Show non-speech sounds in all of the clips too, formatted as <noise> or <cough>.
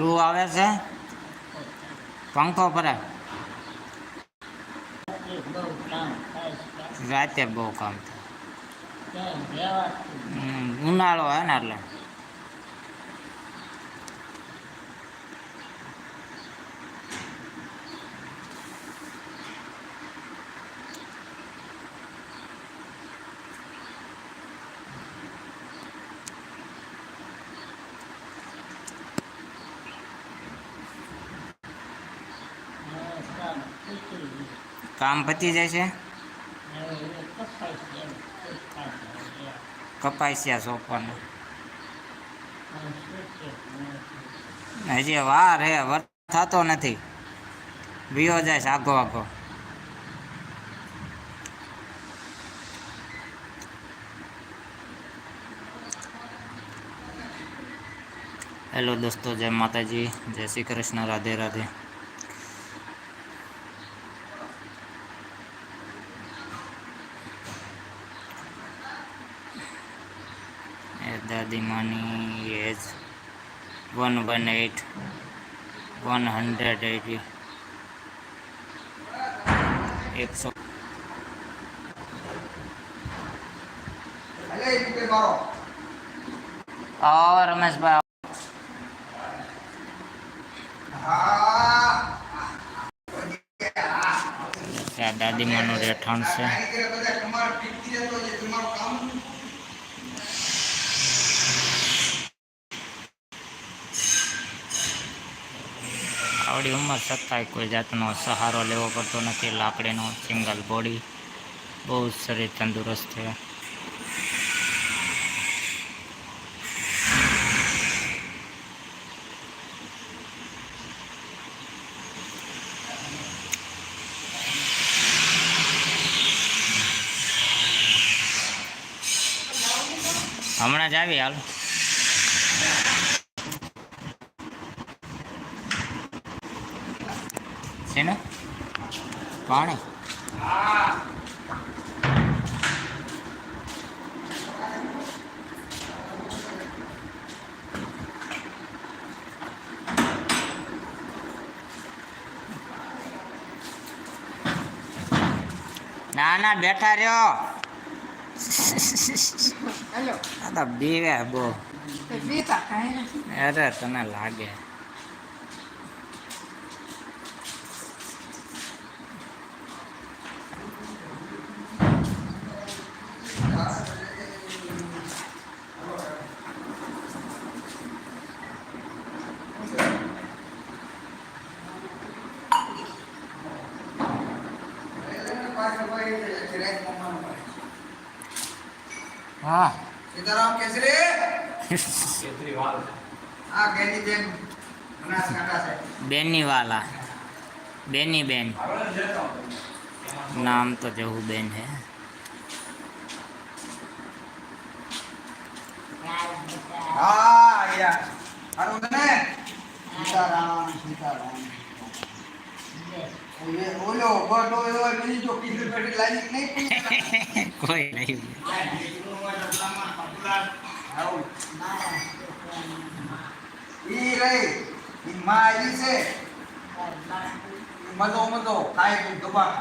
લૂ આવે છે? પંખો ભરે બહુ કામ થાય છે રાતે બહુ કામ થાય. ઉનાળો હે ને એટલે. કામ પતી જાય છે. કપાસિયા સોંપવાનું. હજી વાર હે વર થતો નથી બીઓ જાય છે આઘો આગો હેલો દોસ્તો, જય માતાજી, જય Shri Krishna, Radhe Radhe દાદીમાની age one one eight one hundred eighty એકસો આવો રમેશભાઈ ત્યાં દાદીમાનું રહેઠાણ છે આવડી ઉંમર છતાંય કોઈ જાતનો સહારો લેવો પડતો નથી લાકડીનો સિંગલ બોડી બહુ શરીર તંદુરસ્ત છે હમણાં જ આવી હાલ શેનું પાણી ના ના બેઠા રહ્યો હેલો આ તો બીવે બહુ તો બીતા કાંઈ નથી અરે તને લાગે हाँ। सीताराम केसरी। हाँ, बेनी। वाला बेनी बेन। नाम तो जहू बेन है। हाँ, सीताराम सीताराम। ઓલે ઓલો બટો એવો બીજી જો કીધું પેટી લાગી નહીં <laughs> કોઈ નહીં. ઈ રહી ઈ માં છે. તાર બાપુ. ઈ મતો મતો ખાય તું દબા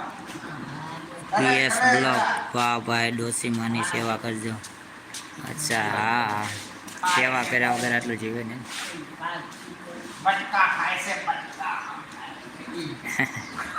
પીએસ બ્લોક વાહ ભાઈ ડોસીમાની સેવા કરજો. અચ્છા હા હા. સેવા કર્યા વગર આટલું જીવે ને. બટકા ખાય છે બટકા. <laughs>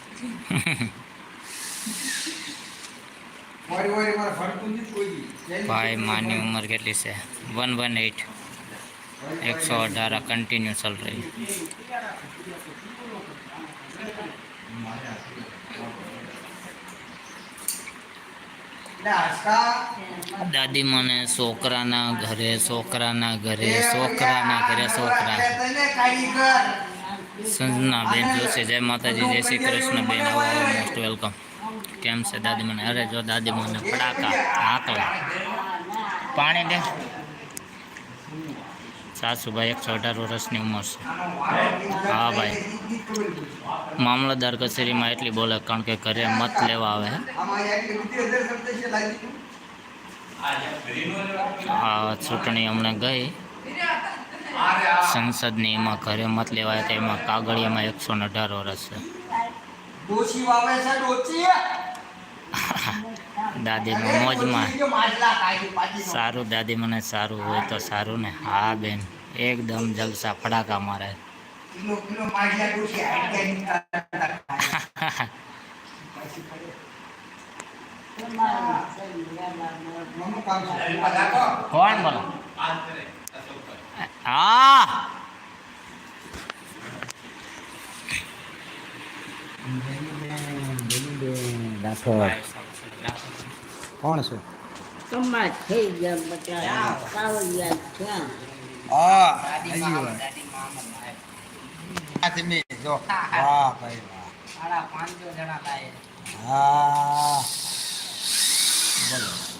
<laughs> વાડી વાડી મારે ભરતું નથી કોઈ દી. જઈ ભાઈ માની ઉંમર કેટલી છે વન વન એટ એકસો અઢાર કન્ટિન્યુ ચલ રહી એટલે આસ્કા દાદી મને છોકરાના ઘરે છોકરાના ઘરે છોકરાના ઘરે છોકરા તને કારીગર સંજના બેન જોશે જય માતાજી, જય શ્રી કૃષ્ણ બેન મોસ્ટ વેલકમ કેમ છે દાદી મને? અરે જો દાદી મને ફટાકા હાકલા. પાણી દે. સાસુભાઈ એકસો અઢાર વર્ષની ઉંમર છે. હા, ભાઈ. મામલતદાર કચેરીમાં એટલી બોલે કારણ કે ઘરે મત લેવા આવે. હા, ચૂંટણી હમણાં ગઈ. સંસદની એમાં ઘરે મત લેવાય તો એમાં કાગળિયામાં એકસો ને અઢાર વર્ષ છે. <laughs> દાદીનું મોજમાં. સારું દાદી મને સારું હોય તો સારું ને. હા બેન. એકદમ જલસા ફડાકા મારે. કોણ બોલો? હા. કોણ છે? કમા થઈ ગયા બધા કાવડિયા વાર. આ જો વાહ ભાઈ વાહ. હા. બોલો.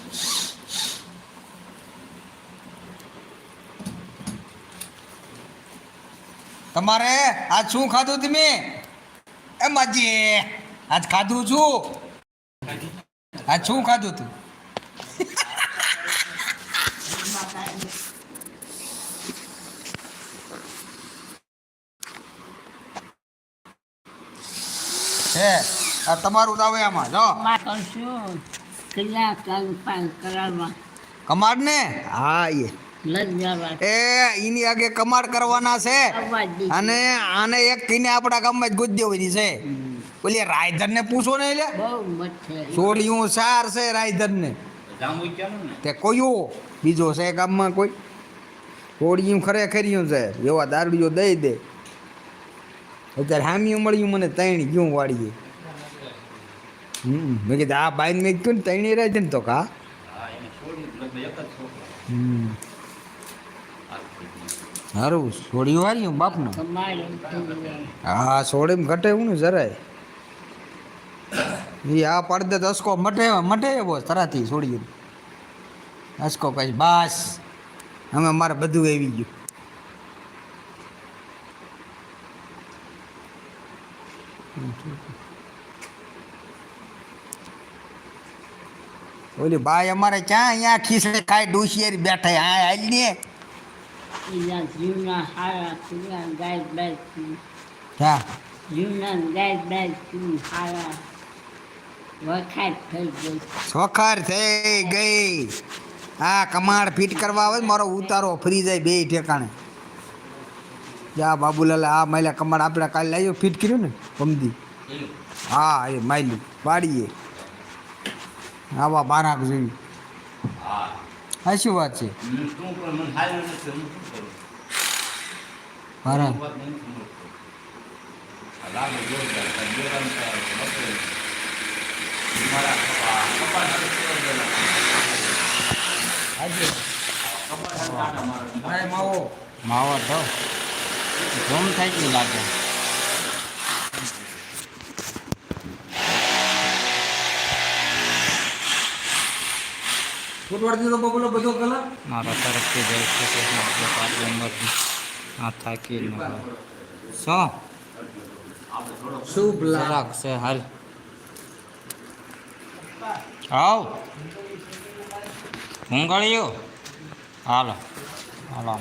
તમારે આજ શું ખાધું તમે એ માજી આજ ખાધું છું આજ શું ખાધું તું હે આ તમારું દાવે આમાં જો માં કરશું ક્રિયા કાલ પાન કરાવવા કમાડ ને હા એ લજ્જાવા એ એની આગે કમાડ કરવાના છે. અને આને એક કીને આપણા ગામમાં જ ગુજ દેવાની છે. ઓલી રાયધર ને પૂછો ને એટલે. સોલિયું સાર છે રાયધર ને? તે કોયું? બીજો છે ગામમાં કોઈ? કોળિયું ખરેખર્યું છે. એવા દારૂડિયો દઈ દે. અત્યારે હામિયું મળ્યું મને તૈણી ગયું વાળીએ. હમ મેં કીધું આ બાઈને મેં કીધું ને તૈણી રહે છે ને તો કા. હમ. સારું છોડ્યું વાળ્યું બાપને કમાડે થઈ ગયા હા સોડે ઘટે હું ને જરાય એ આ પડદે તો અસકો મટે મટે એવો તરાથી છોડ્યું અસકો કઈ બસ અમે મારે બધું આવી ગયું ઓલી ભાઈ અમારે ક્યાં અહીંયા ખીસડે ખાઈ ડોસિયારી બેઠા હા હાલ ને એના જીવના હારા ગાય ગાય હારા થઈ ગઈ. સોખાર થઈ ગઈ. આ કમાડ ફિટ કરવા આવે મારો ઉતારો ફરી જાય બે ઠેકાણે. જા બાબુલાલ આ માયલા કમાડ આપણે કાલે લાવ્યો ફિટ કર્યું ને પમદી? હા એ માયલું પાડીએ આવા બારાક જેવી. શું વાત છે? બારાક માવો. માવો તો. ધૂમ થઈ ગયું લાગે. ફૂટવાર દીધો બબલો બધો કલર? મારા તરફથી જય શ્રી કૃષ્ણ. આપણે પાંચ ઉંમરથી આ થાકી. શું? શુભ જરાક છે હાલ. આવ. ભૂંગળીઓ હાલો. હાલો.